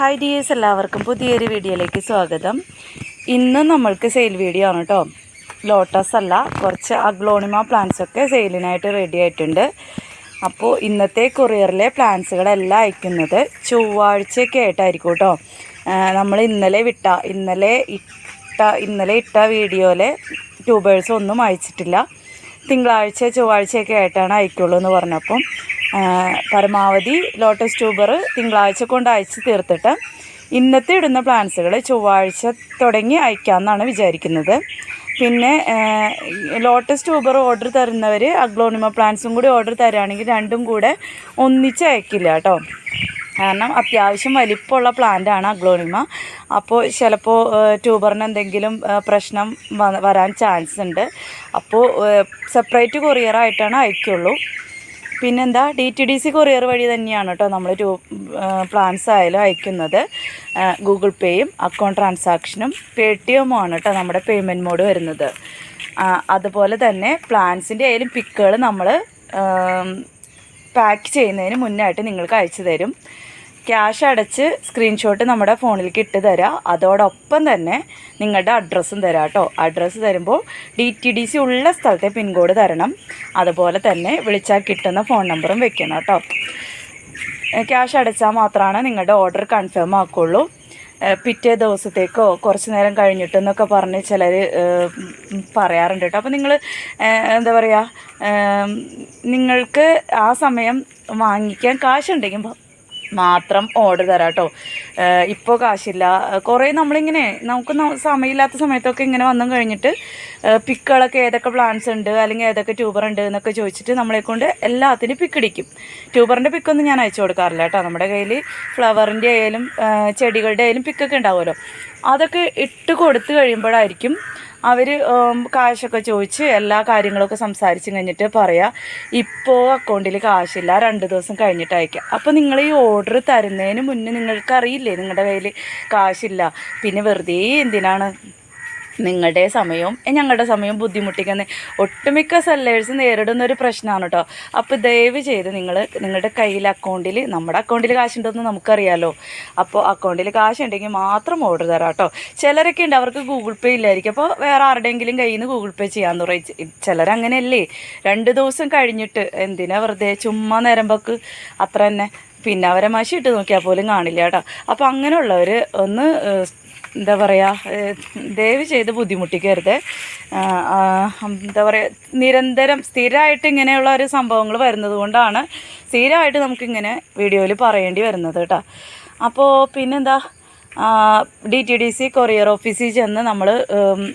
Hi dears എല്ലാവർക്കും പുതിയൊരു വീഡിയോയിലേക്ക് സ്വാഗതം. ഇന്ന് നമ്മൾക്ക് സെയിൽ വീഡിയോ ആണ് കേട്ടോ ലോട്ടസ് അല്ല കുറച്ച് അഗ്ലോണിമ പ്ലാന്റ്സ് ഒക്കെ സെയിലിനായിട്ട് റെഡി ആയിട്ടുണ്ട്. അപ്പോൾ ഇന്നത്തെ കൊറിയറിലെ പ്ലാന്റ്സുകളെല്ലാം അയക്കുന്നത്. ചൊവ്വാഴ്ചയൊക്കെ ആയിട്ടായിരിക്കും കേട്ടോ നമ്മൾ ഇന്നലെ വിട്ട ഇന്നലെ ഇട്ട ഇന്നലെ ഇട്ട വീഡിയോയിലെ ട്യൂബേഴ്സ് ഒന്നും അയച്ചിട്ടില്ല. തിങ്കളാഴ്ച ചൊവ്വാഴ്ചയൊക്കെ ആയിട്ടാണ് അയക്കുള്ളൂ എന്ന് പറഞ്ഞപ്പം. പരമാവധി ലോട്ടസ് ട്യൂബർ തിങ്കളാഴ്ച കൊണ്ട് അയച്ച് തീർത്തിട്ട് ഇന്നത്തെ ഇടുന്ന പ്ലാന്റ്സുകൾ ചൊവ്വാഴ്ച തുടങ്ങി അയക്കാമെന്നാണ് വിചാരിക്കുന്നത്. പിന്നെ ലോട്ടസ് ട്യൂബർ ഓർഡർ തരുന്നവർ അഗ്ലോണിമ പ്ലാന്റ്സും കൂടി ഓർഡർ തരുകയാണെങ്കിൽ രണ്ടും കൂടെ ഒന്നിച്ച് അയക്കില്ല കേട്ടോ. കാരണം അത്യാവശ്യം വലിപ്പമുള്ള പ്ലാന്റാണ് അഗ്ലോണിമ. അപ്പോൾ ചിലപ്പോൾ ട്യൂബറിന് എന്തെങ്കിലും പ്രശ്നം വരാൻ ചാൻസ് ഉണ്ട്. അപ്പോൾ സെപ്പറേറ്റ് കൊറിയറായിട്ടാണ് അയക്കുള്ളൂ. പിന്നെന്താ D T D C courier വഴി തന്നെയാണ് കേട്ടോ നമ്മൾ ടൂ പ്ലാൻസ് ആയാലും അയക്കുന്നത്. ഗൂഗിൾ പേയും അക്കൗണ്ട് ട്രാൻസാക്ഷനും പേ ടി എമ്മും ആണ് കേട്ടോ നമ്മുടെ പേയ്മെന്റ് മോഡ് വരുന്നത്. അതുപോലെ തന്നെ പ്ലാൻസിന്റെ ആയാലും പിക്കുകൾ നമ്മൾ പാക്ക് ചെയ്യുന്നതിന് മുന്നായിട്ട് നിങ്ങൾക്ക് അയച്ചു തരും. ക്യാഷ് അടച്ച് സ്ക്രീൻഷോട്ട് നമ്മുടെ ഫോണിലേക്ക് ഇട്ട് തരാം. അതോടൊപ്പം തന്നെ നിങ്ങളുടെ അഡ്രസ്സും തരാം കേട്ടോ അഡ്രസ്സ് തരുമ്പോൾ ഡി ടി ഡി സി ഉള്ള സ്ഥലത്തെ പിൻകോഡ് തരണം. അതുപോലെ തന്നെ വിളിച്ചാൽ കിട്ടുന്ന ഫോൺ നമ്പറും വെക്കണം കേട്ടോ ക്യാഷ് അടച്ചാൽ മാത്രമാണ് നിങ്ങളുടെ ഓർഡർ കൺഫേം ആക്കുള്ളൂ. പിറ്റേ ദിവസത്തേക്കോ കുറച്ച് നേരം കഴിഞ്ഞിട്ടെന്നൊക്കെ പറഞ്ഞ് ചിലർ പറയാറുണ്ട് കേട്ടോ അപ്പോൾ നിങ്ങൾ എന്താ പറയുക നിങ്ങൾക്ക് ആ സമയം വാങ്ങിക്കാൻ കാശുണ്ടെങ്കിൽ മാത്രം ഓർഡർ തരാം കേട്ടോ ഇപ്പോൾ കാശില്ല. കുറേ നമ്മളിങ്ങനെ നമുക്ക് സമയമില്ലാത്ത സമയത്തൊക്കെ ഇങ്ങനെ വന്നു കഴിഞ്ഞിട്ട് പിക്കുകളൊക്കെ ഏതൊക്കെ പ്ലാന്റ്സ് ഉണ്ട് അല്ലെങ്കിൽ ഏതൊക്കെ ട്യൂബർ ഉണ്ട് എന്നൊക്കെ ചോദിച്ചിട്ട് നമ്മളെ കൊണ്ട് എല്ലാത്തിനും പിക്കടിക്കും ട്യൂബറിന്റെ പിക്കൊന്നും ഞാൻ അയച്ചു കൊടുക്കാറില്ല കേട്ടോ. നമ്മുടെ കയ്യിൽ ഫ്ലവറിന്റെ ആയാലും ചെടികളുടെ ആയാലും പിക്കൊക്കെ ഉണ്ടാവുമല്ലോ. അതൊക്കെ ഇട്ട് കൊടുത്തു കഴിയുമ്പോഴായിരിക്കും അവർ കാശൊക്കെ ചോദിച്ച് എല്ലാ കാര്യങ്ങളൊക്കെ സംസാരിച്ച് കഴിഞ്ഞിട്ട് പറയാം ഇപ്പോൾ അക്കൗണ്ടിൽ കാശില്ല രണ്ട് ദിവസം കഴിഞ്ഞിട്ട് അയക്കാം. അപ്പോൾ നിങ്ങൾ ഈ ഓർഡർ തരുന്നതിന് മുന്നേ നിങ്ങൾക്ക് അറിയില്ലേ നിങ്ങളുടെ കയ്യിൽ കാശില്ല പിന്നെ വെറുതെ എന്തിനാണ് നിങ്ങളുടെ സമയവും ഞങ്ങളുടെ സമയവും ബുദ്ധിമുട്ടിക്കുന്ന ഒട്ടുമിക്ക സെല്ലേഴ്സ് നേരിടുന്ന ഒരു പ്രശ്നമാണ് കേട്ടോ അപ്പോൾ ദയവ് ചെയ്ത് നിങ്ങൾ നിങ്ങളുടെ കയ്യിൽ അക്കൗണ്ടിൽ നമ്മുടെ അക്കൗണ്ടിൽ കാശുണ്ടെന്ന് നമുക്കറിയാലോ. അപ്പോൾ അക്കൗണ്ടിൽ കാശുണ്ടെങ്കിൽ മാത്രം ഓർഡർ തരാം കേട്ടോ ചിലരൊക്കെ ഉണ്ട് അവർക്ക് ഗൂഗിൾ പേ ഇല്ലായിരിക്കും. അപ്പോൾ വേറെ ആരുടെയെങ്കിലും കയ്യിൽ നിന്ന് ഗൂഗിൾ പേ ചെയ്യാമെന്ന് പറയും ചിലരങ്ങനെയല്ലേ? രണ്ട് ദിവസം കഴിഞ്ഞിട്ട് എന്തിനാ വെറുതെ ചുമ്മാ നേരമ്പോക്ക് അത്ര തന്നെ. പിന്നെ അവരെ മഷി ഇട്ട് നോക്കിയാൽ പോലും കാണില്ല കേട്ടോ അപ്പോൾ അങ്ങനെയുള്ളവർ ഒന്ന് എന്താ പറയുക ദയവ് ചെയ്ത് ബുദ്ധിമുട്ടിക്കരുത്. എന്താ പറയുക നിരന്തരം സ്ഥിരമായിട്ട് ഇങ്ങനെയുള്ള ഒരു സംഭവങ്ങൾ വരുന്നത് കൊണ്ടാണ് സ്ഥിരമായിട്ട് നമുക്കിങ്ങനെ വീഡിയോയിൽ പറയേണ്ടി വരുന്നത് കേട്ടോ. അപ്പോൾ പിന്നെന്താ D T D C courier ഓഫീസിൽ ചെന്ന് നമ്മൾ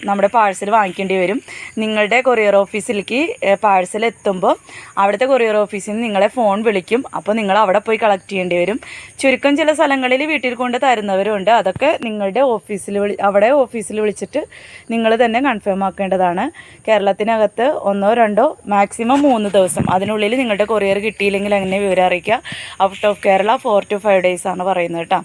നമ്മുടെ പാഴ്സൽ വാങ്ങിക്കേണ്ടി വരും. നിങ്ങളുടെ കൊറിയർ ഓഫീസിലേക്ക് പാഴ്സൽ എത്തുമ്പോൾ അവിടുത്തെ കൊറിയർ ഓഫീസിൽ നിന്ന് നിങ്ങളെ ഫോൺ വിളിക്കും. അപ്പോൾ നിങ്ങൾ അവിടെ പോയി കളക്ട് ചെയ്യേണ്ടി വരും. ചുരുക്കം ചില സ്ഥലങ്ങളിൽ വീട്ടിൽ കൊണ്ട് തരുന്നവരുണ്ട്. അതൊക്കെ നിങ്ങളുടെ ഓഫീസിൽ വിളി അവിടെ ഓഫീസിൽ വിളിച്ചിട്ട് നിങ്ങൾ തന്നെ കൺഫേം ആക്കേണ്ടതാണ്. കേരളത്തിനകത്ത് ഒന്നോ രണ്ടോ മാക്സിമം മൂന്ന് ദിവസം. അതിനുള്ളിൽ നിങ്ങളുടെ കൊറിയർ കിട്ടിയില്ലെങ്കിൽ അങ്ങനെ വിവരം അറിയിക്കുക. Out of Kerala four to five days ആണ് പറയുന്നത് കേട്ടോ.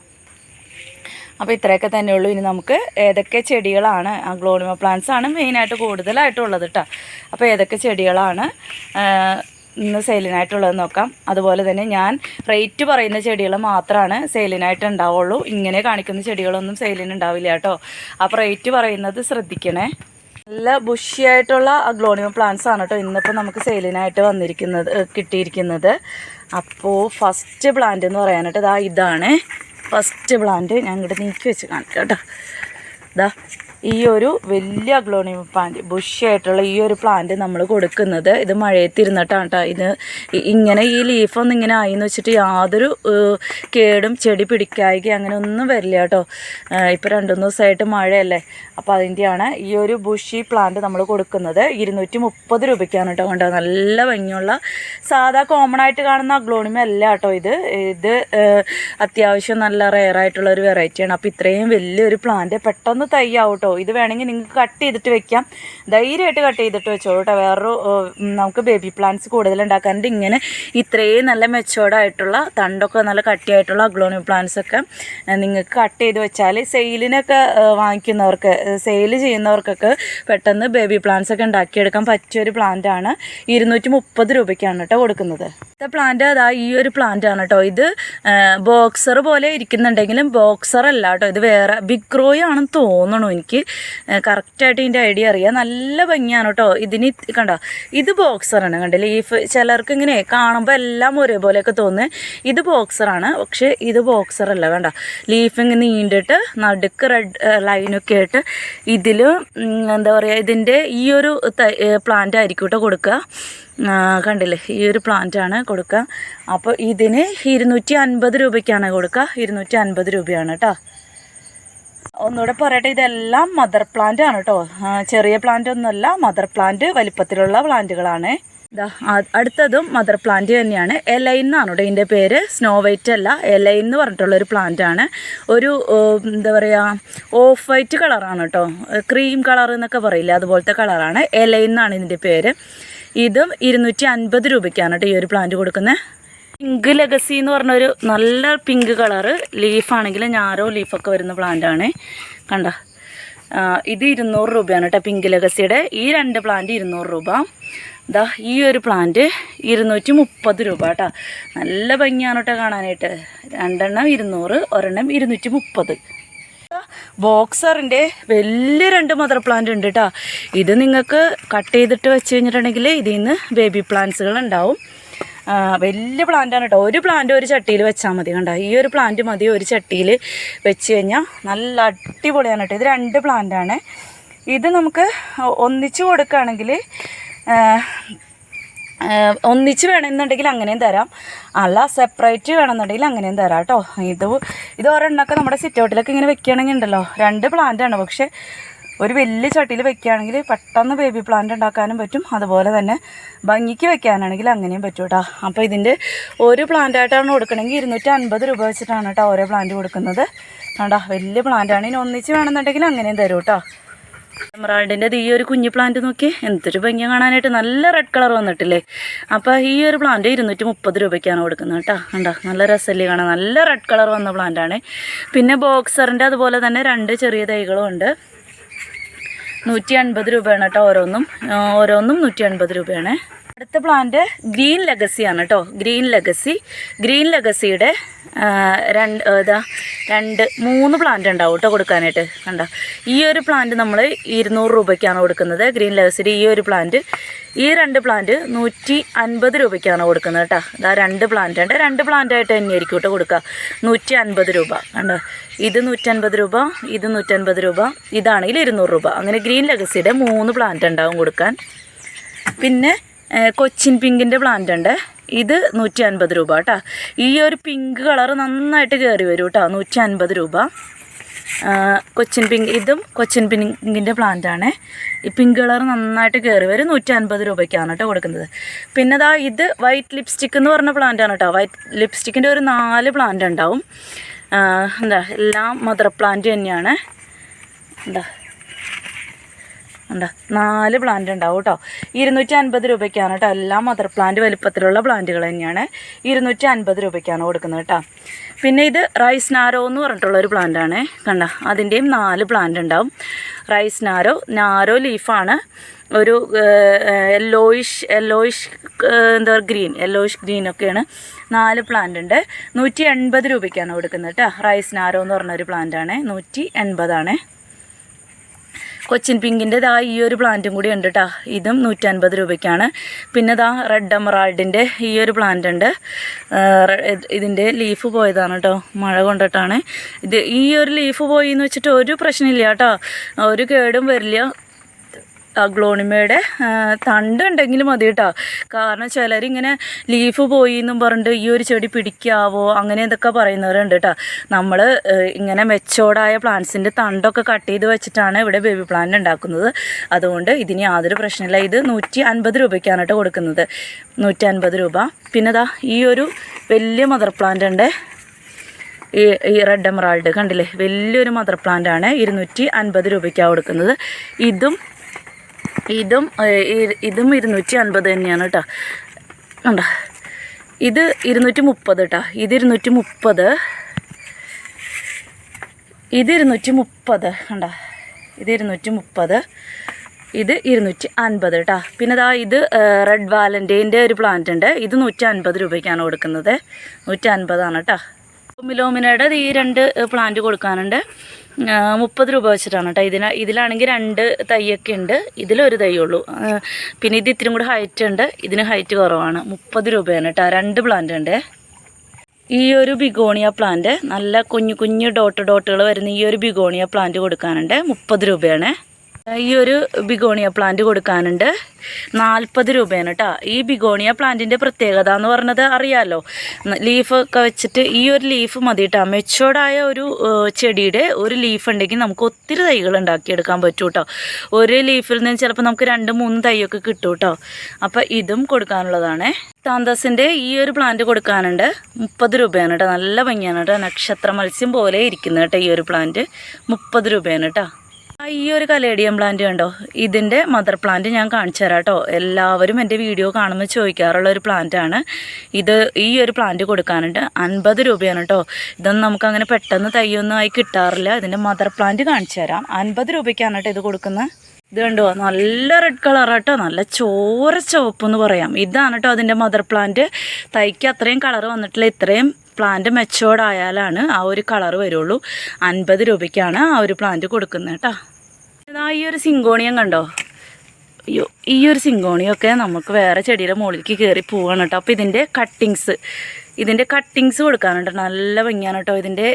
അപ്പോൾ ഇത്രയൊക്കെ തന്നെ ഉള്ളൂ ഇനി നമുക്ക് ഏതൊക്കെ ചെടികളാണ് ആ ഗ്ലോണിമ പ്ലാന്റ്സ് ആണ് മെയിനായിട്ട് കൂടുതലായിട്ടുള്ളത് കേട്ടോ അപ്പോൾ ഏതൊക്കെ ചെടികളാണ് ഇന്ന് സെയിലിനായിട്ടുള്ളത് നോക്കാം. അതുപോലെ തന്നെ ഞാൻ റേറ്റ് പറയുന്ന ചെടികൾ മാത്രമാണ് സെയിലിനായിട്ട് ഉണ്ടാവുള്ളൂ. ഇങ്ങനെ കാണിക്കുന്ന ചെടികളൊന്നും സെയിലിന് ഉണ്ടാവില്ല കേട്ടോ അപ്പോൾ റേറ്റ് പറയുന്നത് ശ്രദ്ധിക്കണേ. നല്ല ബുഷിയായിട്ടുള്ള ഗ്ലോണിമ പ്ലാന്റ്സ് ആണ് കേട്ടോ ഇന്നിപ്പോൾ നമുക്ക് സെയിലിനായിട്ട് വന്നിരിക്കുന്നത് കിട്ടിയിരിക്കുന്നത്. അപ്പോൾ ഫസ്റ്റ് പ്ലാന്റ് എന്ന് പറയാനായിട്ട് ഇതാ ഇതാണ്. ഫസ്റ്റ് പ്ലാന്റ് ഞാൻ ഇങ്ങോട്ട് നീക്കി വെച്ച് കാണിക്കാം കേട്ടോ. ഇതാ ഈ ഒരു വലിയ അഗ്ലോണിയം പ്ലാന്റ് ബുഷിയായിട്ടുള്ള ഈ ഒരു പ്ലാന്റ് നമ്മൾ കൊടുക്കുന്നത്. ഇത് മഴയത്തിരുന്നിട്ടാണ് കേട്ടോ ഇത് ഇങ്ങനെ ഈ ലീഫൊന്നും ഇങ്ങനെ ആയി എന്ന് വെച്ചിട്ട് യാതൊരു കേടും ചെടി പിടിക്കായിക അങ്ങനെ ഒന്നും വരില്ല കേട്ടോ ഇപ്പോൾ രണ്ടു മൂന്ന് ദിവസമായിട്ട് മഴയല്ലേ. അപ്പോൾ അതിന്റെയാണ് ഈ ഒരു ബുഷി പ്ലാന്റ് നമ്മൾ കൊടുക്കുന്നത്. ഇരുന്നൂറ്റി മുപ്പത് രൂപയ്ക്കാണ് കേട്ടോ കണ്ടോ നല്ല ഭംഗിയുള്ള സാധാ കോമൺ ആയിട്ട് കാണുന്ന അഗ്ലോണിമ അല്ല കേട്ടോ ഇത്. ഇത് അത്യാവശ്യം നല്ല റെയർ ആയിട്ടുള്ള ഒരു വെറൈറ്റിയാണ് അപ്പോൾ ഇത്രയും വലിയൊരു പ്ലാന്റ് പെട്ടെന്ന് തയ്യാവും ഇത് വേണമെങ്കിൽ നിങ്ങൾക്ക് കട്ട് ചെയ്തിട്ട് വെക്കാം. ധൈര്യമായിട്ട് കട്ട് ചെയ്തിട്ട് വെച്ചോളൂ കേട്ടോ വേറൊരു നമുക്ക് ബേബി പ്ലാന്റ്സ് കൂടുതൽ ഉണ്ടാക്കാനുണ്ട്. ഇങ്ങനെ ഇത്രയും നല്ല മെച്ചോർഡായിട്ടുള്ള തണ്ടൊക്കെ നല്ല കട്ടിയായിട്ടുള്ള അഗ്ലോണി പ്ലാന്റ്സ് ഒക്കെ നിങ്ങൾക്ക് കട്ട് ചെയ്ത് വെച്ചാൽ സെയിലിനൊക്കെ വാങ്ങിക്കുന്നവർക്ക് സെയിൽ ചെയ്യുന്നവർക്കൊക്കെ പെട്ടെന്ന് ബേബി പ്ലാന്റ്സ് ഒക്കെ ഉണ്ടാക്കിയെടുക്കാൻ പറ്റിയൊരു പ്ലാന്റ് ആണ്. ഇരുന്നൂറ്റി മുപ്പത് രൂപയ്ക്കാണ് കേട്ടോ കൊടുക്കുന്നത്. അടുത്ത പ്ലാന്റ് അതാ ഈ ഒരു പ്ലാന്റ് ആണ് കേട്ടോ ഇത്. ബോക്സർ പോലെ ഇരിക്കുന്നുണ്ടെങ്കിലും ബോക്സർ അല്ല കേട്ടോ ഇത് വേറെ ബിഗ് റോയ് ആണെന്ന് തോന്നണു എനിക്ക്. കറക്റ്റായിട്ട് ഇതിന്റെ ഐഡിയ അറിയാം. നല്ല ഭംഗിയാണ് കേട്ടോ ഇതിന് ഇത് കണ്ടോ? ഇത് ബോക്സറാണ് കണ്ടോ ലീഫ് ചിലർക്ക് ഇങ്ങനെ കാണുമ്പോൾ എല്ലാം ഒരേപോലെയൊക്കെ തോന്നുന്നത് ഇത് ബോക്സറാണ് പക്ഷേ ഇത് ബോക്സർ അല്ല. കണ്ടോ? ലീഫ് ഇങ്ങനെ നീണ്ടിട്ട് നടുക്ക് റെഡ് ലൈനൊക്കെ ആയിട്ട് ഇതിൽ എന്താ പറയുക ഇതിന്റെ ഈ ഒരു പ്ലാന്റ് ആയിരിക്കും കേട്ടോ കൊടുക്കുക. കണ്ടില്ലേ? ഈ ഒരു പ്ലാന്റാണ് കൊടുക്കുക അപ്പോൾ ഇതിന് ഇരുന്നൂറ്റി അൻപത് രൂപയ്ക്കാണ് കൊടുക്കുക ഇരുന്നൂറ്റി അൻപത് രൂപയാണ് കേട്ടോ ഒന്നുകൂടെ പറയട്ടെ ഇതെല്ലാം മദർ പ്ലാന്റ് ആണ് കേട്ടോ ചെറിയ പ്ലാന്റ് ഒന്നുമല്ല മദർ പ്ലാന്റ് വലിപ്പത്തിലുള്ള പ്ലാന്റുകളാണ് അടുത്തതും മദർ പ്ലാന്റ് തന്നെയാണ്. എലൈൻ എന്നാണ് കേട്ടോ ഇതിന്റെ പേര്. സ്നോ വൈറ്റ് അല്ല. എലൈൻ എന്ന് പറഞ്ഞിട്ടുള്ളൊരു പ്ലാന്റ് ആണ്. ഒരു എന്താ പറയുക ഓഫ് വൈറ്റ് കളറാണ് കേട്ടോ ക്രീം കളർ എന്നൊക്കെ പറയില്ല അതുപോലത്തെ കളറാണ് എലൈൻ എന്നാണ് ഇതിന്റെ പേര്. ഇതും ഇരുന്നൂറ്റി അൻപത് രൂപയ്ക്കാണ് കേട്ടോ ഈ ഒരു പ്ലാന്റ് കൊടുക്കുന്നത് പിങ്ക് ലെഗസി എന്ന് പറഞ്ഞൊരു നല്ല പിങ്ക് കളറ് ലീഫാണെങ്കിൽ ഞാരോ ലീഫൊക്കെ വരുന്ന പ്ലാന്റാണ് കണ്ട? ഇത് ഇരുന്നൂറ് രൂപയാണ് കേട്ടോ പിങ്ക് ലെഗസിയുടെ ഈ രണ്ട് പ്ലാന്റ് ഇരുന്നൂറ് രൂപ. ദാ ഈ ഒരു പ്ലാന്റ് ഇരുന്നൂറ്റി മുപ്പത് രൂപ കേട്ടോ. നല്ല ഭംഗിയാണ് കേട്ടോ കാണാനായിട്ട്. രണ്ടെണ്ണം ഇരുന്നൂറ് ഒരെണ്ണം ഇരുന്നൂറ്റി മുപ്പത് ബോക്സറിന്റെ വലിയ രണ്ട് മദർ പ്ലാന്റ് ഉണ്ട് കേട്ടോ ഇത് നിങ്ങൾക്ക് കട്ട് ചെയ്തിട്ട് വെച്ച് കഴിഞ്ഞിട്ടുണ്ടെങ്കിൽ ഇതിൽ നിന്ന് ബേബി പ്ലാന്റ്സുകൾ ഉണ്ടാവും. വലിയ പ്ലാന്റാണ് കേട്ടോ ഒരു പ്ലാന്റ് ഒരു ചട്ടിയിൽ വെച്ചാൽ മതി കണ്ടോ. ഈ ഒരു പ്ലാന്റ് മതി ഒരു ചട്ടിയിൽ വെച്ച് കഴിഞ്ഞാൽ നല്ല അടിപൊളിയാണ് കേട്ടോ ഇത് രണ്ട് പ്ലാന്റാണ് ഇത് നമുക്ക് ഒന്നിച്ച് കൊടുക്കുകയാണെങ്കിൽ ഒന്നിച്ച് വേണമെന്നുണ്ടെങ്കിൽ അങ്ങനെയും തരാം. അല്ല സെപ്പറേറ്റ് വേണമെന്നുണ്ടെങ്കിൽ അങ്ങനെയും തരാം കേട്ടോ. ഇത് ഇത് ഒരെണ്ണമൊക്കെ നമ്മുടെ സിറ്റ് ഔട്ടിലൊക്കെ ഇങ്ങനെ വെക്കുകയാണെങ്കിൽ ഉണ്ടല്ലോ. രണ്ട് പ്ലാന്റ് ആണ്. പക്ഷേ ഒരു വലിയ ചട്ടിയിൽ വെക്കുകയാണെങ്കിൽ പെട്ടെന്ന് ബേബി പ്ലാന്റ് ഉണ്ടാക്കാനും പറ്റും. അതുപോലെ തന്നെ ഭംഗിക്ക് വെക്കാനാണെങ്കിൽ അങ്ങനെയും പറ്റും കേട്ടോ. അപ്പോൾ ഇതിന്റെ ഒരു പ്ലാന്റായിട്ടാണ് കൊടുക്കണമെങ്കിൽ ഇരുന്നൂറ്റി അൻപത് രൂപ വെച്ചിട്ടാണ് കേട്ടോ ഓരോ പ്ലാന്റ് കൊടുക്കുന്നത്. കണ്ടോ വലിയ പ്ലാന്റാണ് ഇനി ഒന്നിച്ച് വേണമെന്നുണ്ടെങ്കിൽ അങ്ങനെയും തരും കേട്ടോ. എമറാൾഡിന്റെ ഈ ഒരു കുഞ്ഞു പ്ലാന്റ് നോക്കി എന്തൊരു ഭംഗി കാണാനായിട്ട്. നല്ല റെഡ് കളർ വന്നിട്ടില്ലേ. അപ്പോൾ ഈ ഒരു പ്ലാന്റ് ഇരുന്നൂറ്റി മുപ്പത് രൂപയ്ക്കാണ് കൊടുക്കുന്നത് കേട്ടോ. കണ്ടോ നല്ല രസല്ലേ കാണാൻ. നല്ല റെഡ് കളർ വന്ന പ്ലാന്റാണ് പിന്നെ ബോക്സറിന്റെ അതുപോലെ തന്നെ രണ്ട് ചെറിയ തൈകളും ഉണ്ട്. നൂറ്റി അൻപത് രൂപയാണ് കേട്ടോ ഓരോന്നും. ഓരോന്നും നൂറ്റി അൻപത് രൂപയാണ്. അടുത്ത പ്ലാന്റ് ഗ്രീൻ ലെഗസിയാണ് കേട്ടോ ഗ്രീൻ ലെഗസി ഗ്രീൻ ലെഗസിയുടെ രണ്ട് ഇതാ രണ്ട് മൂന്ന് പ്ലാന്റ് ഉണ്ടാവും കേട്ടോ കൊടുക്കാനായിട്ട്. കണ്ടോ? ഈ ഒരു പ്ലാന്റ് നമ്മൾ ഇരുന്നൂറ് രൂപയ്ക്കാണ് കൊടുക്കുന്നത്. ഗ്രീൻ ലെഗസിയുടെ ഈ ഒരു പ്ലാന്റ് ഈ രണ്ട് പ്ലാന്റ് നൂറ്റി അൻപത് രൂപയ്ക്കാണ് കൊടുക്കുന്നത് കേട്ടോ ഇതാ രണ്ട് പ്ലാന്റ് ഉണ്ട്. രണ്ട് പ്ലാന്റ് ആയിട്ട് തന്നെയായിരിക്കും കേട്ടോ കൊടുക്കുക നൂറ്റി അൻപത് രൂപ. കണ്ടോ? ഇത് നൂറ്റൻപത് രൂപ ഇത് നൂറ്റൻപത് രൂപ ഇതാണെങ്കിൽ ഇരുന്നൂറ് രൂപ. അങ്ങനെ ഗ്രീൻ ലെഗസിയുടെ മൂന്ന് പ്ലാന്റ് ഉണ്ടാവും കൊടുക്കാൻ. പിന്നെ കൊച്ചിൻ പിങ്കിന്റെ പ്ലാന്റ് ഉണ്ട്. ഇത് നൂറ്റി അൻപത് രൂപ കേട്ടോ ഈ ഒരു പിങ്ക് കളർ നന്നായിട്ട് കയറി വരും കേട്ടോ നൂറ്റി അൻപത് രൂപ കൊച്ചിൻ പിങ്ക് ഇതും കൊച്ചിൻ പിങ്കിന്റെ പ്ലാന്റാണ് ഈ പിങ്ക് കളർ നന്നായിട്ട് കയറി വരും. നൂറ്റി അൻപത് രൂപയ്ക്കാണ് കേട്ടോ കൊടുക്കുന്നത്. പിന്നെ ദാ ഇത് വൈറ്റ് ലിപ്സ്റ്റിക് എന്ന് പറഞ്ഞ പ്ലാന്റാണ് കേട്ടോ വൈറ്റ് ലിപ്സ്റ്റിക്കിന്റെ ഒരു നാല് പ്ലാന്റ് ഉണ്ടാവും. എന്താ എല്ലാം മദർ പ്ലാന്റ് തന്നെയാണ്. എന്താ ഉണ്ടോ നാല് പ്ലാന്റ് ഉണ്ടാവും കേട്ടോ. ഇരുന്നൂറ്റി അൻപത് രൂപയ്ക്കാണ് കേട്ടോ എല്ലാ മദർ പ്ലാന്റ് വലിപ്പത്തിലുള്ള പ്ലാന്റുകൾ തന്നെയാണ്. ഇരുന്നൂറ്റി അൻപത് രൂപയ്ക്കാണ് കൊടുക്കുന്നത് കേട്ടോ. പിന്നെ ഇത് റൈസ് നാരോ എന്ന് പറഞ്ഞിട്ടുള്ള ഒരു പ്ലാന്റാണ് കണ്ട അതിന്റെയും നാല് പ്ലാന്റ് ഉണ്ടാവും. റൈസ് നാരോ നാരോ ലീഫാണ് ഒരു യെല്ലോയിഷ് യെല്ലോയിഷ് എന്താ പറയുക ഗ്രീൻ യെല്ലോയിഷ് ഗ്രീൻ ഒക്കെയാണ് നാല് പ്ലാന്റ് ഉണ്ട്. നൂറ്റി എൺപത് രൂപയ്ക്കാണ് കൊടുക്കുന്നത് കേട്ടോ. റൈസ് നാരോ എന്ന് പറഞ്ഞൊരു പ്ലാന്റ് ആണ്. നൂറ്റി എൺപതാണ് കൊച്ചിൻ പിങ്കിന്റെ ദാ ഈ ഒരു പ്ലാന്റും കൂടി ഉണ്ട് കേട്ടോ ഇതും നൂറ്റൻപത് രൂപയ്ക്കാണ്. പിന്നെ ദാ റെഡ് എമറാൾഡിന്റെ ഈ ഒരു പ്ലാന്റ് ഉണ്ട്. ഇതിന്റെ ലീഫ് പോയതാണ് കേട്ടോ മഴ കൊണ്ടിട്ടാണ്. ഇത് ഈ ഒരു ലീഫ് പോയി എന്ന് വെച്ചിട്ട് ഒരു പ്രശ്നമില്ല കേട്ടോ ഒരു കേടും വരില്ല. അഗ്ലോണിമയുടെ തണ്ട് ഉണ്ടെങ്കിൽ മതി കേട്ടോ കാരണം ചിലരിങ്ങനെ ലീഫ് പോയി എന്നും പറഞ്ഞിട്ട് ഈ ഒരു ചെടി പിടിക്കാവോ അങ്ങനെ ഇതൊക്കെ പറയുന്നവരുണ്ട് കേട്ടോ നമ്മൾ ഇങ്ങനെ മെച്ചോർഡായ പ്ലാന്റ്സിന്റെ തണ്ടൊക്കെ കട്ട് ചെയ്ത് വെച്ചിട്ടാണ് ഇവിടെ ബേബി പ്ലാന്റ് ഉണ്ടാക്കുന്നത്. അതുകൊണ്ട് ഇതിന് യാതൊരു പ്രശ്നമില്ല. ഇത് നൂറ്റി അൻപത് രൂപയ്ക്കാണ് കേട്ടോ കൊടുക്കുന്നത്. നൂറ്റി അൻപത് രൂപ. പിന്നെ ദാ ഈ ഒരു വലിയ മദർ പ്ലാന്റ് ഉണ്ട്. ഈ ഈ റെഡ് എമറാൾഡ് കണ്ടില്ലേ? വലിയൊരു മദർ പ്ലാന്റ് ആണ്. ഇരുന്നൂറ്റി അൻപത് രൂപയ്ക്കാണ് കൊടുക്കുന്നത്. ഇതും ഇതും ഇതും ഇരുന്നൂറ്റി അൻപത് തന്നെയാണ് കേട്ടോ. കണ്ടോ? ഇത് ഇരുന്നൂറ്റി മുപ്പത് കേട്ടോ. ഇത് ഇരുന്നൂറ്റി മുപ്പത് ഇത് ഇരുന്നൂറ്റി മുപ്പത് കണ്ടോ? ഇത് ഇരുന്നൂറ്റി മുപ്പത് ഇത് ഇരുന്നൂറ്റി അൻപത് കേട്ടോ. പിന്നെ ദാ ഇത് റെഡ് വാലന്റൈന്റെ ഒരു പ്ലാന്റ് ഉണ്ട്. ഇത് നൂറ്റി അൻപത് രൂപയ്ക്കാണ് കൊടുക്കുന്നത്. നൂറ്റി അൻപതാണ് കേട്ടോ മിലോമിനയുടെ ഈ രണ്ട് പ്ലാന്റ് കൊടുക്കാനുണ്ട്. മുപ്പത് രൂപ വെച്ചിട്ടാണ് കേട്ടോ. ഇതിന് ഇതിലാണെങ്കിൽ രണ്ട് തൈയൊക്കെ ഉണ്ട്. ഇതിലൊരു തൈ ഉള്ളൂ പിന്നെ ഇത് ഇത്തിരി കൂടി ഹൈറ്റ് ഉണ്ട്. ഇതിന് ഹൈറ്റ് കുറവാണ്. മുപ്പത് രൂപയാണ് കേട്ടോ. രണ്ട് പ്ലാന്റ് ഉണ്ട്. ഈ ഒരു ബിഗോണിയ പ്ലാന്റ് നല്ല കുഞ്ഞു കുഞ്ഞു ഡോട്ട് ഡോട്ടുകൾ വരുന്ന ഈ ഒരു ബിഗോണിയ പ്ലാന്റ് കൊടുക്കാനുണ്ട്. മുപ്പത് രൂപയാണ്. ഈ ഒരു ബിഗോണിയ പ്ലാന്റ് കൊടുക്കാനുണ്ട്. നാൽപ്പത് രൂപയാണ് കേട്ടോ ഈ ബിഗോണിയ പ്ലാന്റിന്റെ പ്രത്യേകത എന്ന് പറഞ്ഞത് അറിയാമല്ലോ ലീഫ് ഒക്കെ വെച്ചിട്ട് ഈ ഒരു ലീഫ് മതി കേട്ടോ മെച്ചോർഡായ ഒരു ചെടിയുടെ ഒരു ലീഫ് ഉണ്ടെങ്കിൽ നമുക്ക് ഒത്തിരി തൈകൾ ഉണ്ടാക്കിയെടുക്കാൻ പറ്റും കേട്ടോ ഒരു ലീഫിൽ നിന്ന് ചിലപ്പോൾ നമുക്ക് രണ്ട് മൂന്ന് തൈയൊക്കെ കിട്ടും കേട്ടോ അപ്പോൾ ഇതും കൊടുക്കാനുള്ളതാണ്. താന്തസിന്റെ ഈ ഒരു പ്ലാന്റ് കൊടുക്കാനുണ്ട്. മുപ്പത് രൂപയാണ് കേട്ടോ നല്ല ഭംഗിയാണ് കേട്ടോ നക്ഷത്ര മത്സ്യം പോലെ ഇരിക്കുന്നത് കേട്ടോ ഈ ഒരു പ്ലാന്റ് മുപ്പത് രൂപയാണ് കേട്ടോ ഈ ഒരു കലേഡിയം പ്ലാന്റ് കണ്ടോ? ഇതിന്റെ മദർ പ്ലാന്റ് ഞാൻ കാണിച്ചു തരാം കേട്ടോ. എല്ലാവരും എന്റെ വീഡിയോ കാണുമ്പോൾ ചോദിക്കാറുള്ള ഒരു പ്ലാന്റ് ആണ്. ഇത് ഈ ഒരു പ്ലാന്റ് കൊടുക്കാനുണ്ട്. അൻപത് രൂപയാണ് കേട്ടോ. ഇതൊന്നും നമുക്ക് അങ്ങനെ പെട്ടെന്ന് തയ്യൊന്നും ആയി കിട്ടാറില്ല. ഇതിന്റെ മദർ പ്ലാന്റ് കാണിച്ചു തരാം. അൻപത് രൂപയ്ക്കാണ് കേട്ടോ ഇത് കൊടുക്കുന്നത് ഇത് കണ്ടോ? നല്ല റെഡ് കളറാട്ടോ നല്ല ചോര ചുവപ്പ് എന്ന് പറയാം. ഇതാണ് കേട്ടോ അതിന്റെ മദർ പ്ലാന്റ് തൈക്ക് അത്രയും കളർ വന്നിട്ടില്ല. ഇത്രയും പ്ലാന്റ് മെച്ചോർഡ് ആയാലാണ് ആ ഒരു കളർ വരുള്ളൂ. അൻപത് രൂപയ്ക്കാണ് ആ ഒരു പ്ലാന്റ് കൊടുക്കുന്നത് കേട്ടോ. ഇതാ ഈ ഒരു സിങ്കോണിയം കണ്ടോ? അയ്യോ ഈ ഒരു സിങ്കോണിയൊക്കെ നമുക്ക് വേറെ ചെടിയുടെ മുകളിലേക്ക് കയറി പോവാണ് കേട്ടോ. അപ്പോൾ ഇതിന്റെ കട്ടിങ്സ് ഇതിന്റെ കട്ടിങ്സ് കൊടുക്കാനുണ്ട്. നല്ല ഭംഗിയാണ് കേട്ടോ ഇതിന്റെ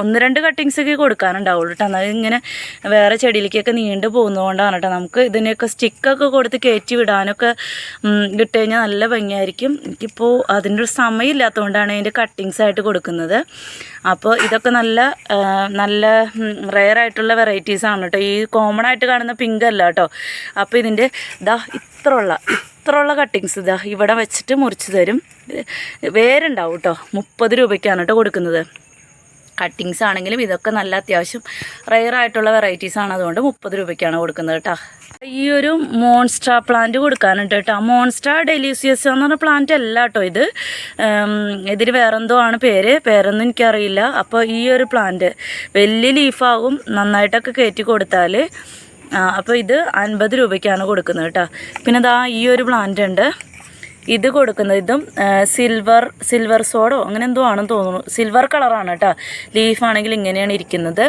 ഒന്ന് രണ്ട് കട്ടിങ്സ് ഒക്കെ കൊടുക്കാനുണ്ടാവുള്ളൂ കേട്ടോ എന്നാൽ ഇങ്ങനെ വേറെ ചെടിയിലേക്കൊക്കെ നീണ്ടു പോകുന്നതുകൊണ്ടാണ് കേട്ടോ നമുക്ക് ഇതിനെയൊക്കെ സ്റ്റിക്കൊക്കെ കൊടുത്ത് കയറ്റി വിടാനൊക്കെ ഇട്ട് കഴിഞ്ഞാൽ നല്ല ഭംഗിയായിരിക്കും. എനിക്കിപ്പോൾ അതിന്റെ ഒരു സമയമില്ലാത്തതുകൊണ്ടാണ് അതിന്റെ കട്ടിങ്സ് ആയിട്ട് കൊടുക്കുന്നത്. അപ്പോൾ ഇതൊക്കെ നല്ല നല്ല റെയർ ആയിട്ടുള്ള വെറൈറ്റീസാണ് കേട്ടോ ഈ കോമൺ ആയിട്ട് കാണുന്ന പിങ്ക് അല്ല കേട്ടോ അപ്പോൾ ഇതിന്റെ ഇതാ ഇത്രയുള്ള ഇത്രയുള്ള കട്ടിങ്സ് ഇതാ. ഇവിടെ വെച്ചിട്ട് മുറിച്ച് തരും. വേരുണ്ടാവും കേട്ടോ മുപ്പത് രൂപയ്ക്കാണ് കേട്ടോ കൊടുക്കുന്നത്. കട്ടിങ്സ് ആണെങ്കിലും ഇതൊക്കെ നല്ല അത്യാവശ്യം റെയർ ആയിട്ടുള്ള വെറൈറ്റീസ് ആണ്. അതുകൊണ്ട് മുപ്പത് രൂപയ്ക്കാണ് കൊടുക്കുന്നത് കേട്ടോ ഈ ഒരു മോൺസ്ട്ര പ്ലാന്റ് കൊടുക്കാനുണ്ട് കേട്ടോ മോൺസ്ട്ര ഡെലീസിയസ് എന്ന് പറഞ്ഞ പ്ലാന്റ് അല്ല കേട്ടോ ഇത്. ഇതിന് വേറെന്തോ ആണ് പേര്. പേരൊന്നും എനിക്കറിയില്ല. അപ്പോൾ ഈ ഒരു പ്ലാന്റ് വലിയ ലീഫാകും നന്നായിട്ടൊക്കെ കയറ്റി കൊടുത്താൽ അപ്പോൾ ഇത് അൻപത് രൂപയ്ക്കാണ് കൊടുക്കുന്നത് കേട്ടോ. പിന്നെ ദാ ഈ ഒരു പ്ലാന്റ് ഉണ്ട്. ഇത് കൊടുക്കുന്നത് ഇതും സിൽവർ സിൽവർ സോഡോ അങ്ങനെ എന്തോ ആണെന്ന് തോന്നുന്നു. സിൽവർ കളറാണ് കേട്ടോ. ലീഫാണെങ്കിൽ ഇങ്ങനെയാണ് ഇരിക്കുന്നത്.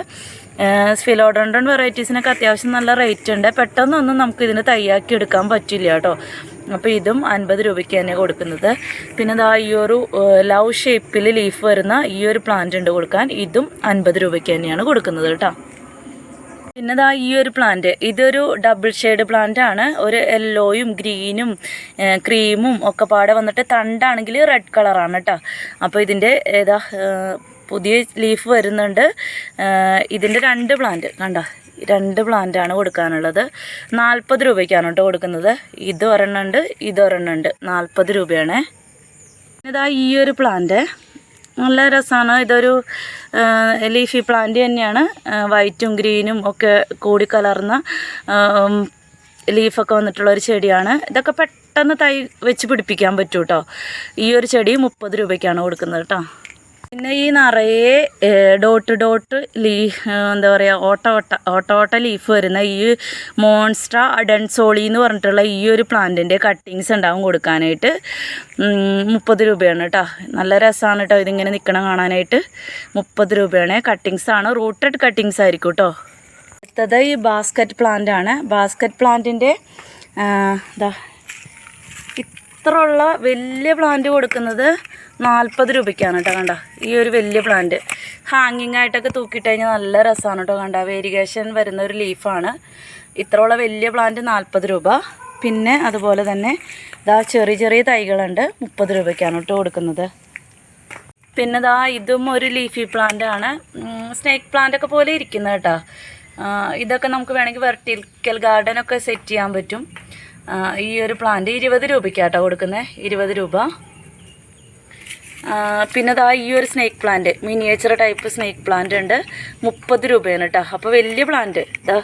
സ്ഫിലോഡോണ്ടൺ വെറൈറ്റീസിനൊക്കെ അത്യാവശ്യം നല്ല റേറ്റ് ഉണ്ട്. പെട്ടെന്നൊന്നും നമുക്ക് ഇതിന് തയ്യാക്കി എടുക്കാൻ പറ്റില്ല കേട്ടോ. അപ്പോൾ ഇതും അൻപത് രൂപയ്ക്ക് തന്നെ കൊടുക്കുന്നത്. പിന്നെ ഇതാ ഈ ഒരു ലവ് ഷേപ്പിൽ ലീഫ് വരുന്ന ഈ ഒരു പ്ലാന്റ് ഉണ്ട് കൊടുക്കാൻ. ഇതും അൻപത് രൂപയ്ക്ക് തന്നെയാണ് കൊടുക്കുന്നത് കേട്ടോ. പിന്നെ ദാ ഈ ഒരു പ്ലാന്റ് ഇതൊരു ഡബിൾ ഷെയ്ഡ് പ്ലാന്റ് ആണ്. ഒരു യെല്ലോയും ഗ്രീനും ക്രീമും ഒക്കെ പാടെ വന്നിട്ട് തണ്ടാണെങ്കിൽ റെഡ് കളറാണ് കേട്ടോ അപ്പോൾ ഇതിന്റെ ഏതാ പുതിയ ലീഫ് വരുന്നുണ്ട്. ഇതിന്റെ രണ്ട് പ്ലാന്റ് കണ്ടോ? രണ്ട് പ്ലാന്റാണ് കൊടുക്കാനുള്ളത്. നാൽപ്പത് രൂപയ്ക്കാണ് കേട്ടോ കൊടുക്കുന്നത്. ഇത് ഒരെണ്ണമുണ്ട് ഇത് ഒരെണ്ണമുണ്ട് നാൽപ്പത് രൂപയാണ്. ഇതാ ഈ ഒരു പ്ലാന്റ് നല്ല രസമാണ്. ഇതൊരു ലീഫി പ്ലാന്റ് തന്നെയാണ്. വൈറ്റും ഗ്രീനും ഒക്കെ കൂടി കലർന്ന ലീഫൊക്കെ വന്നിട്ടുള്ള ഒരു ചെടിയാണ്. ഇതൊക്കെ പെട്ടെന്ന് തൈ വെച്ച് പിടിപ്പിക്കാൻ പറ്റൂ കേട്ടോ ഈ ഒരു ചെടി മുപ്പത് രൂപയ്ക്കാണ് കൊടുക്കുന്നത് കേട്ടോ. പിന്നെ ഈ നിറയെ ഡോട്ട് ഡോട്ട് ലീ എന്താ പറയുക ഓട്ട ഓട്ട ഓട്ട ഓട്ട ലീഫ് വരുന്ന ഈ മോൺസ്ട്ര അഡൻസോളി എന്ന് പറഞ്ഞിട്ടുള്ള ഈ ഒരു പ്ലാന്റിന്റെ കട്ടിങ്സ് ഉണ്ടാവും കൊടുക്കാനായിട്ട്. മുപ്പത് രൂപയാണ് കേട്ടോ നല്ല രസമാണ് കേട്ടോ ഇതിങ്ങനെ നിൽക്കണം കാണാനായിട്ട്. മുപ്പത് രൂപയാണ്. കട്ടിങ്സ് ആണ്. റൂട്ടഡ് കട്ടിങ്സ് ആയിരിക്കും കേട്ടോ അടുത്തത് ഈ ബാസ്ക്കറ്റ് പ്ലാന്റ് ആണ്. ബാസ്ക്കറ്റ് പ്ലാന്റിന്റെ ഇതാ ഇത്ര ഉള്ള വലിയ പ്ലാന്റ് കൊടുക്കുന്നത് നാൽപ്പത് രൂപയ്ക്കാണ് കേട്ടോ കണ്ട? ഈ ഒരു വലിയ പ്ലാന്റ് ഹാങ്ങിങ് ആയിട്ടൊക്കെ തൂക്കിയിട്ട് കഴിഞ്ഞാൽ നല്ല രസമാണ് കേട്ടോ കണ്ട? വേരിഗേഷൻ വരുന്ന ഒരു ലീഫാണ് ഇത്രയുള്ള വലിയ പ്ലാന്റ് നാൽപ്പത് രൂപ. പിന്നെ അതുപോലെ തന്നെ ഇതാ ചെറിയ ചെറിയ തൈകളുണ്ട് മുപ്പത് രൂപയ്ക്കാണ് കേട്ടോ കൊടുക്കുന്നത്. പിന്നെ ദാ ഇതും ഒരു ലീഫി പ്ലാന്റ് ആണ്. സ്നേക്ക് പ്ലാന്റ് ഒക്കെ പോലെ ഇരിക്കുന്നത് കേട്ടോ. ഇതൊക്കെ നമുക്ക് വേണമെങ്കിൽ വെർട്ടിക്കൽ ഗാർഡൻ ഒക്കെ സെറ്റ് ചെയ്യാൻ പറ്റും. ഈ ഒരു പ്ലാന്റ് ഇരുപത് രൂപയ്ക്കാട്ടോ കൊടുക്കുന്നത് ഇരുപത് രൂപ. പിന്നെ ദാ ഈ ഒരു snake plant miniature type snake plant ഉണ്ട്. മുപ്പത് രൂപയാണ് കേട്ടോ അപ്പോൾ വലിയ പ്ലാന്റ് ദാ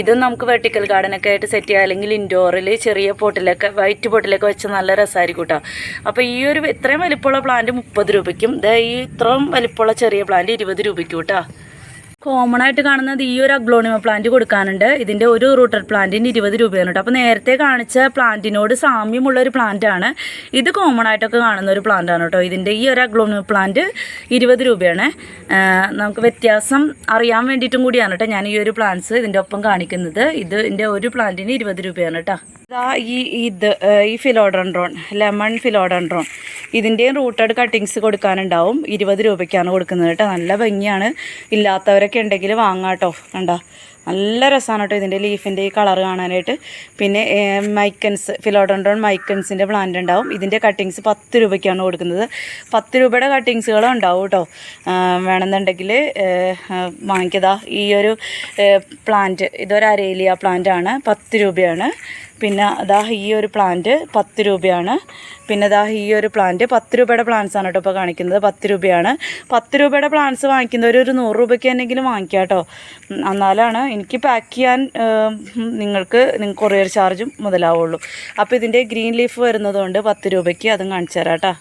ഇതും നമുക്ക് വെർട്ടിക്കൽ ഗാർഡനൊക്കെ ആയിട്ട് സെറ്റ് ചെയ്യാം. അല്ലെങ്കിൽ ഇൻഡോറിൽ ചെറിയ പോട്ടിലൊക്കെ വൈറ്റ് പോട്ടിലൊക്കെ വെച്ച് നല്ല രസമായിരിക്കും കേട്ടോ അപ്പോൾ ഈ ഒരു ഇത്രയും വലിപ്പമുള്ള പ്ലാന്റ് മുപ്പത് രൂപയ്ക്കും. ദാ ഈ ഇത്രയും വലിപ്പമുള്ള ചെറിയ പ്ലാന്റ് ഇരുപത് രൂപയ്ക്കും കേട്ടോ കോമൺ ആയിട്ട് കാണുന്നത് ഈ ഒരു അഗ്ലോണിമ പ്ലാന്റ് കൊടുക്കാനുണ്ട്. ഇതിന്റെ ഒരു റൂട്ടർ പ്ലാന്റിന് ഇരുപത് രൂപയാണ് കേട്ടോ അപ്പോൾ നേരത്തെ കാണിച്ച പ്ലാന്റിനോട് സാമ്യമുള്ള ഒരു പ്ലാന്റ് ആണ്. ഇത് കോമൺ ആയിട്ടൊക്കെ കാണുന്ന ഒരു പ്ലാന്റ് ആണ് കേട്ടോ ഇതിന്റെ ഈ ഒരു അഗ്ലോണിമ പ്ലാന്റ് ഇരുപത് രൂപയാണ്. നമുക്ക് വ്യത്യാസം അറിയാൻ വേണ്ടിയിട്ടും കൂടിയാണ് കേട്ടോ ഞാൻ ഈ ഒരു പ്ലാന്റ്സ് ഇതിന്റെ ഒപ്പം കാണിക്കുന്നത്. ഇത് ഇതിന്റെ ഒരു പ്ലാന്റിന് ഇരുപത് രൂപയാണ് കേട്ടോ ഇതാ ഈ ഇത് ഈ ഫിലോഡൻഡ്രോൺ ലെമൺ ഫിലോഡൻഡ്രോൺ ഇതിന്റെയും റൂട്ടഡ് കട്ടിങ്സ് കൊടുക്കാനുണ്ടാവും. ഇരുപത് രൂപയ്ക്കാണ് കൊടുക്കുന്നത് കേട്ടോ നല്ല ഭംഗിയാണ്. ഇല്ലാത്തവരൊക്കെ ഉണ്ടെങ്കിൽ വാങ്ങാം കേട്ടോ കണ്ടോ? നല്ല രസമാണ് കേട്ടോ ഇതിന്റെ ലീഫിന്റെ ഈ കളർ കാണാനായിട്ട്. പിന്നെ മൈക്കൻസ് ഫിലോഡൻഡ്രോൺ മൈക്കൻസിന്റെ പ്ലാന്റ് ഉണ്ടാവും. ഇതിന്റെ കട്ടിങ്സ് പത്ത് രൂപയ്ക്കാണ് കൊടുക്കുന്നത്. പത്ത് രൂപയുടെ കട്ടിങ്സുകളും ഉണ്ടാവും കേട്ടോ. വേണമെന്നുണ്ടെങ്കിൽ വാങ്ങിക്കതാ. ഈ ഒരു പ്ലാന്റ് ഇതൊരു അരേലിയ പ്ലാന്റ് ആണ്. പത്ത് രൂപയാണ്. പിന്നെ അതാ ഈ ഒരു പ്ലാന്റ് പത്ത് രൂപയാണ്. പിന്നെ ദാ ഈ ഒരു പ്ലാന്റ് പത്ത് രൂപയുടെ പ്ലാന്റ്സ് ആണ് കേട്ടോ ഇപ്പോൾ കാണിക്കുന്നത്. പത്ത് രൂപയാണ്. പത്ത് രൂപയുടെ പ്ലാന്റ്സ് വാങ്ങിക്കുന്നവർ ഒരു നൂറ് രൂപയ്ക്ക് എന്തെങ്കിലും വാങ്ങിക്കുക കേട്ടോ. എന്നാലാണ് എനിക്ക് പാക്ക് ചെയ്യാൻ നിങ്ങൾക്ക് നിങ്ങൾക്ക് കൊറിയർ ചാർജും മുതലാവുള്ളൂ. അപ്പോൾ ഇതിന്റെ ഗ്രീൻ ലീഫ് വരുന്നതുകൊണ്ട് പത്ത് രൂപയ്ക്ക് അതും കാണിച്ചു തരാം കേട്ടോ.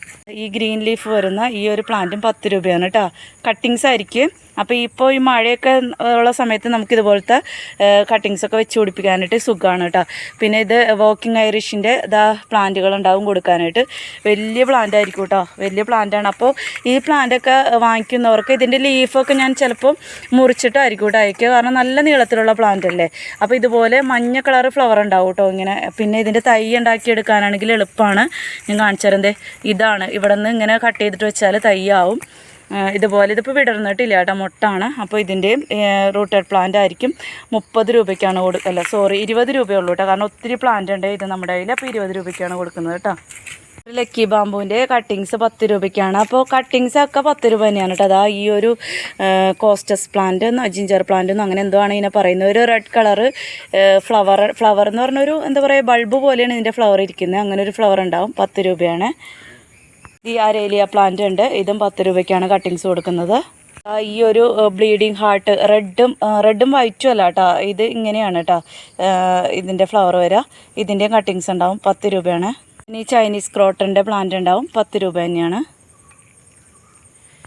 ഈ ഗ്രീൻ ലീഫ് വരുന്ന ഈ ഒരു പ്ലാന്റും പത്ത് രൂപയാണ് കേട്ടോ. കട്ടിങ്സ് ആയിരിക്കും. അപ്പോൾ ഇപ്പോൾ ഈ മഴയൊക്കെ ഉള്ള സമയത്ത് നമുക്ക് ഇതുപോലത്തെ കട്ടിങ്സ് ഒക്കെ വെച്ച് പിടിപ്പിക്കാനായിട്ട് സുഖമാണ് കേട്ടോ. പിന്നെ ഇത് വോക്കിംഗ് ഐറിഷിന്റെ ഇതാ പ്ലാന്റുകൾ ഉണ്ടാവും കൊടുക്കാനായിട്ട്. വലിയ പ്ലാന്റ് ആയിരിക്കും കേട്ടോ വലിയ പ്ലാന്റാണ് അപ്പോൾ ഈ പ്ലാന്റൊക്കെ വാങ്ങിക്കുന്നവർക്ക് ഇതിന്റെ ലീഫൊക്കെ ഞാൻ ചിലപ്പോൾ മുറിച്ചിട്ടായിരിക്കും കേട്ടോ അയക്കുക. കാരണം നല്ല നീളത്തിലുള്ള പ്ലാന്റ് അല്ലേ? അപ്പോൾ ഇതുപോലെ മഞ്ഞ കളർ ഫ്ലവർ ഉണ്ടാവും കേട്ടോ ഇങ്ങനെ. പിന്നെ ഇതിന്റെ തൈ ഉണ്ടാക്കിയെടുക്കാനാണെങ്കിൽ എളുപ്പമാണ് ഞാൻ കാണിച്ചു ഇതാണ്. ഇവിടെ നിന്ന് ഇങ്ങനെ കട്ട് ചെയ്തിട്ട് വെച്ചാൽ തൈ ആവും ഇതുപോലെ ഇതിപ്പോൾ വിടർന്നിട്ടില്ല കേട്ടോ മുട്ടാണ്. അപ്പോൾ ഇതിന്റെയും റൂട്ടഡ് പ്ലാന്റ് ആയിരിക്കും. മുപ്പത് രൂപയ്ക്കാണ് കൊടുക്കല്ല സോറി ഇരുപത് രൂപയുള്ളൂ കേട്ടോ കാരണം ഒത്തിരി പ്ലാന്റ് ഉണ്ട് ഇത് നമ്മുടെ കയ്യിൽ. അപ്പോൾ ഇരുപത് രൂപയ്ക്കാണ് കൊടുക്കുന്നത് കേട്ടോ ലക്കി ബാമ്പുവിന്റെ കട്ടിങ്സ് പത്ത് രൂപയ്ക്കാണ്. അപ്പോൾ കട്ടിങ്സ് ഒക്കെ പത്ത് രൂപ തന്നെയാണ് കേട്ടോ. അതാ ഈ ഒരു കോസ്റ്റസ് പ്ലാന്റ് ജിഞ്ചർ പ്ലാന്റ് എന്നോ അങ്ങനെ എന്തോ ആണ് ഇതിനെ പറയുന്നത്. ഒരു റെഡ് കളർ ഫ്ലവർ ഫ്ലവർ എന്ന് പറഞ്ഞൊരു എന്താ പറയുക ബൾബ് പോലെയാണ് ഇതിന്റെ ഫ്ലവർ ഇരിക്കുന്നത്. അങ്ങനെ ഒരു ഫ്ലവർ ഉണ്ടാവും പത്ത് രൂപയാണ്. ഈ അരേലിയ പ്ലാന്റ് ഉണ്ട്. ഇതും പത്ത് രൂപയ്ക്കാണ് കട്ടിങ്സ് കൊടുക്കുന്നത്. ഈ ഒരു ബ്ലീഡിങ് ഹാർട്ട് റെഡും റെഡും വൈറ്റും അല്ല കേട്ടോ. ഇത് ഇങ്ങനെയാണ് കേട്ടോ ഇതിന്റെ ഫ്ലവർ വരിക ഇതിന്റെയും കട്ടിങ്സ് ഉണ്ടാവും പത്ത് രൂപയാണ്. ഇനി ചൈനീസ് ക്രോട്ടന്റെ പ്ലാന്റ് ഉണ്ടാവും. പത്ത് രൂപ തന്നെയാണ്.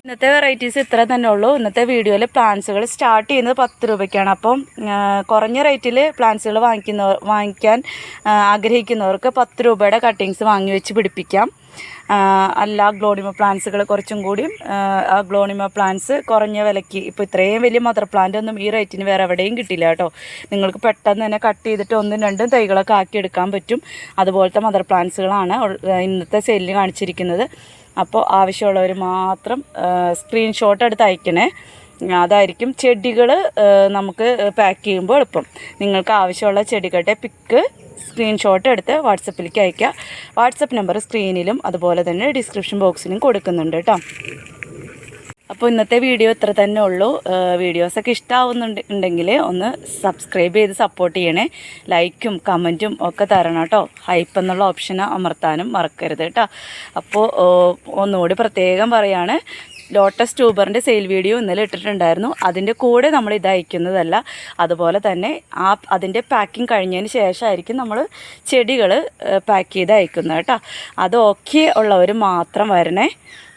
ഇന്നത്തെ വെറൈറ്റീസ് ഇത്ര തന്നെ ഉള്ളൂ. ഇന്നത്തെ വീഡിയോയിൽ പ്ലാന്റ്സുകൾ സ്റ്റാർട്ട് ചെയ്യുന്നത് പത്ത് രൂപയ്ക്കാണ്. അപ്പം കുറഞ്ഞ റേറ്റിൽ പ്ലാന്റ്സുകൾ വാങ്ങിക്കുന്ന വാങ്ങിക്കാൻ ആഗ്രഹിക്കുന്നവർക്ക് പത്ത് രൂപയുടെ കട്ടിങ്സ് വാങ്ങി വെച്ച് പിടിപ്പിക്കാം. അല്ല ഗ്ലോണിമ പ്ലാന്റ്സുകൾ കുറച്ചും കൂടി ആ ഗ്ലോണിമ പ്ലാന്റ്സ് കുറഞ്ഞ വിലയ്ക്ക്. ഇപ്പോൾ ഇത്രയും വലിയ മദർ പ്ലാന്റ് ഒന്നും ഈ റേറ്റിന് വേറെ എവിടെയും കിട്ടില്ല കേട്ടോ. നിങ്ങൾക്ക് പെട്ടെന്ന് തന്നെ കട്ട് ചെയ്തിട്ട് ഒന്നും രണ്ടും തൈകളൊക്കെ ആക്കി എടുക്കാൻ പറ്റും. അതുപോലത്തെ മദർ പ്ലാന്റ്സുകളാണ് ഇന്നത്തെ സെല്ലിൽ കാണിച്ചിരിക്കുന്നത്. അപ്പോൾ ആവശ്യമുള്ളവർ മാത്രം സ്ക്രീൻഷോട്ട് എടുത്ത് അയക്കണേ. അതായിരിക്കും ചെടികൾ നമുക്ക് പാക്ക് ചെയ്യുമ്പോൾ എളുപ്പം. നിങ്ങൾക്ക് ആവശ്യമുള്ള ചെടികളുടെ പിക്ക് സ്ക്രീൻഷോട്ട് എടുത്ത് വാട്സപ്പിലേക്ക് അയക്കുക വാട്സപ്പ് നമ്പർ സ്ക്രീനിലും അതുപോലെ തന്നെ ഡിസ്ക്രിപ്ഷൻ ബോക്സിലും കൊടുക്കുന്നുണ്ട് കേട്ടോ അപ്പോൾ ഇന്നത്തെ വീഡിയോ ഇത്ര തന്നെ ഉള്ളൂ. വീഡിയോസൊക്കെ ഇഷ്ടമാവുന്നുണ്ട് ഉണ്ടെങ്കിൽ ഒന്ന് സബ്സ്ക്രൈബ് ചെയ്ത് സപ്പോർട്ട് ചെയ്യണേ. ലൈക്കും കമന്റും ഒക്കെ തരണം കേട്ടോ. ഹൈപ്പ് എന്നുള്ള ഓപ്ഷൻ അമർത്താനും മറക്കരുത് കേട്ടോ. അപ്പോൾ ഒന്നുകൂടി പ്രത്യേകം പറയാണ് ലോട്ടസ് ട്യൂബറിന്റെ സെയിൽ വീഡിയോ ഇന്നലെ ഇട്ടിട്ടുണ്ടായിരുന്നു. അതിന്റെ കൂടെ നമ്മൾ ഇത് അയക്കുന്നതല്ല. അതുപോലെ തന്നെ ആ അതിന്റെ പാക്കിംഗ് കഴിഞ്ഞതിന് ശേഷമായിരിക്കും നമ്മൾ ചെടികൾ പാക്ക് ചെയ്ത് അയക്കുന്നത് കേട്ടോ. അത് ഓക്കെ ഉള്ളവർ മാത്രം വരണേ.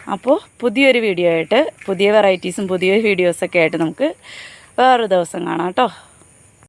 അപ്പോൾ പുതിയൊരു വീഡിയോ ആയിട്ട് പുതിയ വെറൈറ്റീസും പുതിയ വീഡിയോസൊക്കെ ആയിട്ട് നമുക്ക് വേറൊരു ദിവസം കാണാം കേട്ടോ.